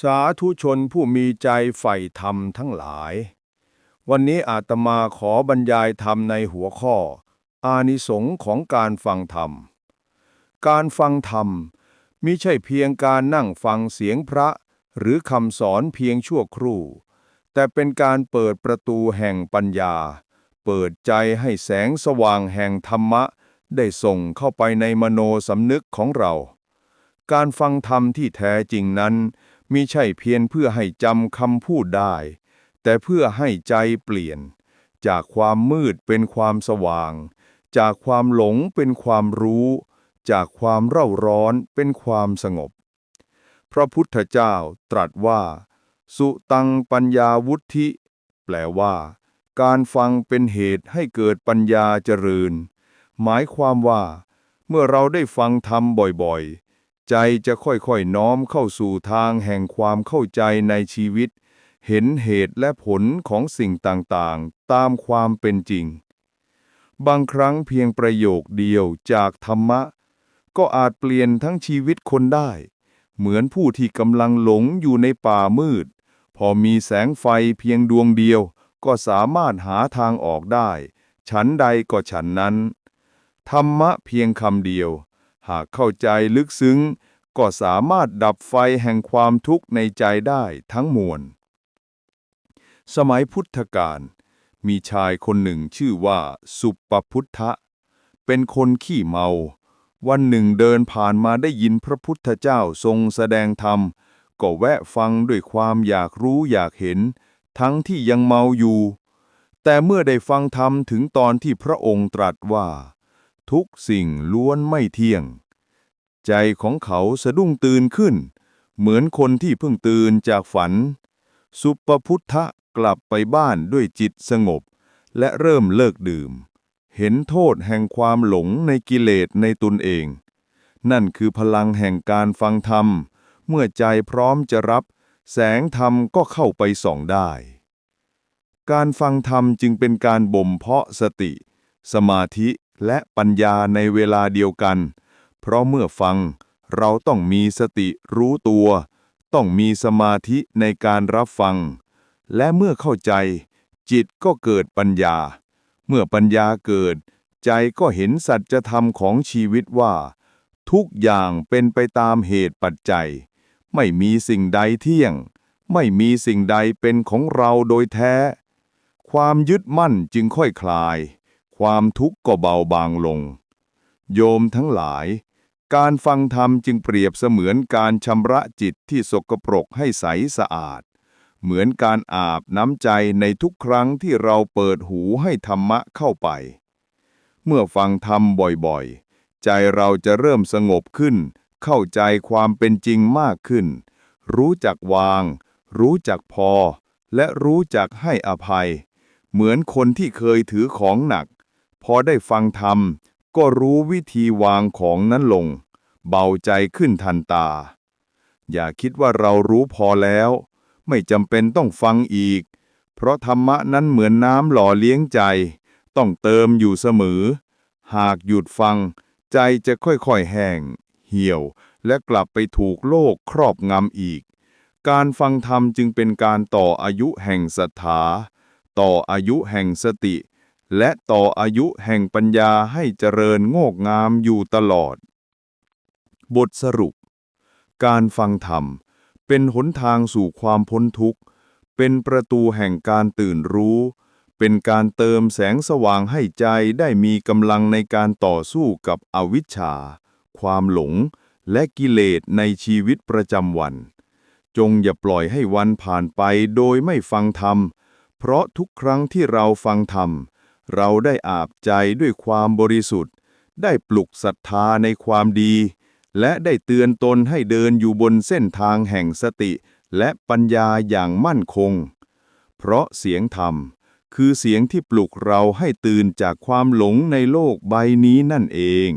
สาธุชนผู้มีใจใฝ่ธรรมทั้งหลาย วันนี้อาตมาขอบรรยายธรรมในหัวข้อ อานิสงส์ของการฟังธรรม การฟังธรรมมิใช่เพียงการนั่งฟังเสียงพระหรือคำสอนเพียงชั่วครู่ แต่เป็นการเปิดประตูแห่งปัญญา เปิดใจให้แสงสว่างแห่งธรรมะ ได้ส่งเข้าไปในมโนสำนึกของเรา การฟังธรรมที่แท้จริงนั้น มิใช่เพียงเพื่อให้จำคำพูดได้ แต่เพื่อให้ใจเปลี่ยน จากความมืดเป็นความสว่าง จากความหลงเป็นความรู้ จากความเร่าร้อนเป็นความสงบ พระพุทธเจ้าตรัสว่า สุตังปัญญาวุฒิแปลว่า การฟังเป็นเหตุให้เกิดปัญญาเจริญ หมายความว่า เมื่อเราได้ฟังธรรมบ่อยๆ ใจจะค่อยๆน้อมเข้าสู่ทางแห่งความเข้าใจในชีวิต เห็นเหตุและผลของสิ่งต่างๆ ตามความเป็นจริง บางครั้งเพียงประโยคเดียวจากธรรมะ ก็อาจเปลี่ยนทั้งชีวิตคนได้ เหมือนผู้ที่กำลังหลงอยู่ในป่ามืด พอมีแสงไฟเพียงดวงเดียว ก็สามารถหาทางออกได้ ฉันใดก็ฉันนั้น ธรรมะเพียงคำเดียว หากเข้าใจลึกซึ้ง ก็สามารถดับไฟแห่งความทุกข์ในใจได้ทั้งมวล สมัยพุทธกาลมีชายคนหนึ่งชื่อว่าสุปพุทธะ เป็นคนขี้เมา วันหนึ่งเดินผ่านมาได้ยินพระพุทธเจ้าทรงแสดงธรรม ก็แวะฟังด้วยความอยากรู้อยากเห็น ทั้งที่ยังเมาอยู่ แต่เมื่อได้ฟังธรรมถึงตอนที่พระองค์ตรัสว่า ทุกสิ่งล้วนไม่เที่ยง ใจของเขาสะดุ้งตื่นขึ้น เหมือนคนที่เพิ่งตื่นจากฝัน สุปพุทธะกลับไปบ้านด้วยจิตสงบ และเริ่มเลิกดื่ม เห็นโทษแห่งความหลงในกิเลสในตนเอง นั่นคือพลังแห่งการฟังธรรม เมื่อใจพร้อมจะรับ แสงธรรมก็เข้าไปส่องได้ การฟังธรรมจึงเป็นการบ่มเพาะสติ สมาธิ และปัญญาในเวลาเดียวกัน เพราะเมื่อฟัง เราต้องมีสติรู้ตัว ต้องมีสมาธิในการรับฟัง และเมื่อเข้าใจ จิตก็เกิดปัญญา เมื่อปัญญาเกิด ใจก็เห็นสัจธรรมของชีวิตว่า ทุกอย่างเป็นไปตามเหตุปัจจัย ไม่มีสิ่งใดเที่ยง ไม่มีสิ่งใดเป็นของเราโดยแท้ ความยึดมั่นจึงค่อยคลาย ความทุกข์ก็เบาบางลง โยมทั้งหลาย การฟังธรรมจึงเปรียบเสมือนการชำระจิตที่สกปรกให้ใสสะอาด เหมือนการอาบน้ำใจในทุกครั้งที่เราเปิดหูให้ธรรมะเข้าไป เมื่อฟังธรรมบ่อยๆ ใจเราจะเริ่มสงบขึ้น เข้าใจความเป็นจริงมากขึ้น รู้จักวาง รู้จักพอ และรู้จักให้อภัย เหมือนคนที่เคยถือของหนัก พอได้ฟังธรรม ก็รู้วิธีวางของนั้นลง เบาใจขึ้นทันตา อย่าคิดว่าเรารู้พอแล้ว ไม่จำเป็นต้องฟังอีก เพราะธรรมะนั้นเหมือนน้ำหล่อเลี้ยงใจ ต้องเติมอยู่เสมอ หากหยุดฟัง ใจจะค่อยๆแห้ง เหี่ยว และกลับไปถูกโลกครอบงำอีก การฟังธรรมจึงเป็นการต่ออายุแห่งศรัทธาต่ออายุแห่งสติ และต่ออายุแห่งปัญญาให้เจริญงอกงามอยู่ตลอด บทสรุป การฟังธรรม เป็นหนทางสู่ความพ้นทุกข์ เป็นประตูแห่งการตื่นรู้ เป็นการเติมแสงสว่างให้ใจได้มีกำลังในการต่อสู้กับอวิชชา ความหลง และกิเลสในชีวิตประจำวัน จงอย่าปล่อยให้วันผ่านไปโดยไม่ฟังธรรม เพราะทุกครั้งที่เราฟังธรรม เราได้อาบใจด้วยความบริสุทธิ์ ได้ปลุกศรัทธาในความดี และได้เตือนตนให้เดินอยู่บนเส้นทางแห่งสติและปัญญาอย่างมั่นคง เพราะเสียงธรรม คือเสียงที่ปลุกเราให้ตื่นจากความหลงในโลกใบนี้นั่นเอง